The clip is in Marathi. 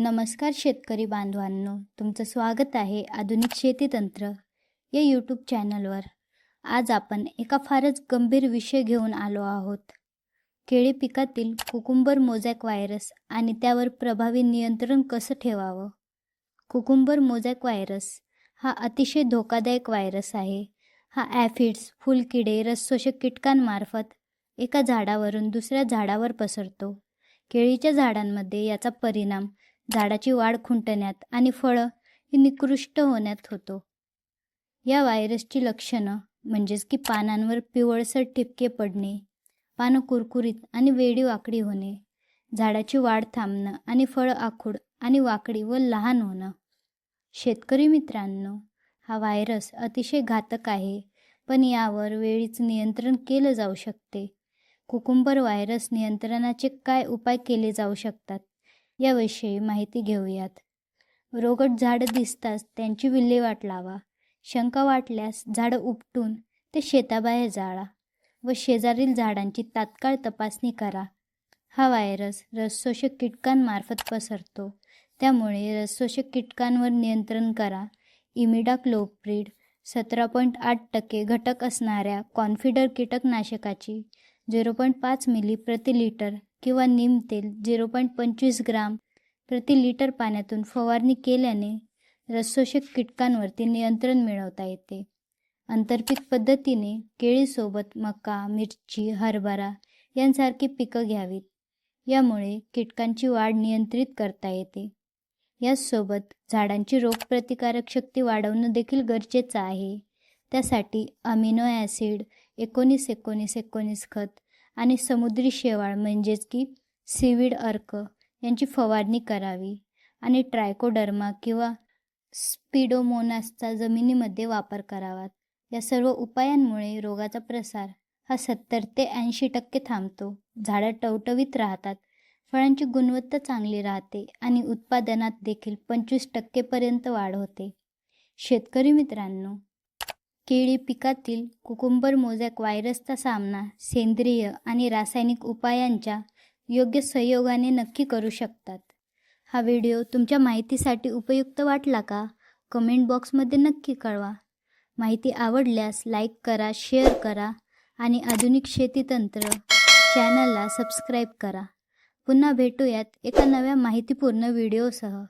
नमस्कार शेतकरी बांधवांनो तुमचं स्वागत आहे आधुनिक शेतीतंत्र या यूट्यूब चॅनलवर आज आपण एका फारच गंभीर विषय घेऊन आलो आहोत. केळी पिकातील कुकुंबर मोझॅक व्हायरस आणि त्यावर प्रभावी नियंत्रण कसं ठेवावं? कुकुंबर मोझॅक व्हायरस हा अतिशय धोकादायक व्हायरस आहे. हा ॲफिड्स फुलकिडे रसशोषक कीटकांमार्फत एका झाडावरून दुसऱ्या झाडावर पसरतो. केळीच्या झाडांमध्ये याचा परिणाम झाडाची वाढ खुंटण्यात आणि फळं ही निकृष्ट होण्यात होतो. या व्हायरसची लक्षणं म्हणजेच की पानांवर पिवळसर ठिपके पडणे पानं कुरकुरीत आणि वेडी वाकडी होणे झाडाची वाढ थांबणं आणि फळ आखूड आणि वाकडी व लहान होणं. शेतकरी मित्रांनो हा व्हायरस अतिशय घातक आहे पण यावर वेळीच नियंत्रण केलं जाऊ शकते. कुकुंबर व्हायरस नियंत्रणाचे काय उपाय केले जाऊ शकतात? याविषयी माहिती घेऊयात. रोगट झाडं दिसताच त्यांची विल्हेवाट लावा. शंका वाटल्यास झाडं उपटून ते शेताबाहेर जाळा व शेजारील झाडांची तात्काळ तपासणी करा. हा व्हायरस रसशोषक कीटकांमार्फत पसरतो. त्यामुळे रसशोषक कीटकांवर नियंत्रण करा. इमिडा क्लोप्रिड सतरा पॉईंट आठ टक्के घटक असणाऱ्या कॉन्फिडर कीटकनाशकाची झिरो पॉईंट पाच मिली प्रति लिटर किंवा नीम तेल झिरो पॉईंट पंचवीस ग्राम प्रति लिटर पाण्यातून फवारणी केल्याने रसोषक कीटकांवरती नियंत्रण मिळवता येते. आंतरपीक पद्धतीने केळीसोबत मका मिरची हरभरा यांसारखी पिकं घ्यावीत. यामुळे कीटकांची वाढ नियंत्रित करता येते. याचसोबत झाडांची रोगप्रतिकारक शक्ती वाढवणं देखील गरजेचं आहे. त्यासाठी अमिनो ॲसिड एकोणीस एकोणीस एकोणीस खत आणि समुद्री शेवाळ म्हणजेच की सीविड अर्क यांची फवारणी करावी आणि ट्रायकोडर्मा किंवा स्पिडोमोनासचा जमिनीमध्ये वापर करावा. या सर्व उपायांमुळे रोगाचा प्रसार हा सत्तर ते ऐंशी टक्के थांबतो. झाडं टवटवीत राहतात. फळांची गुणवत्ता चांगली राहते आणि उत्पादनात देखील पंचवीस टक्केपर्यंत वाढ होते. शेतकरी मित्रांनो केळी पिकातील कुकुंबर मोझॅक व्हायरसचा सामना सेंद्रिय आणि रासायनिक उपायांच्या योग्य संयोगाने नक्की करू शकतात. हा व्हिडिओ तुमच्या माहितीसाठी उपयुक्त वाटला का? कमेंट बॉक्समध्ये नक्की कळवा. माहिती आवडल्यास लाईक करा शेअर करा आणि आधुनिक शेतीतंत्र चॅनलला सबस्क्राईब करा. पुन्हा भेटूयात एका नव्या माहितीपूर्ण व्हिडिओसह.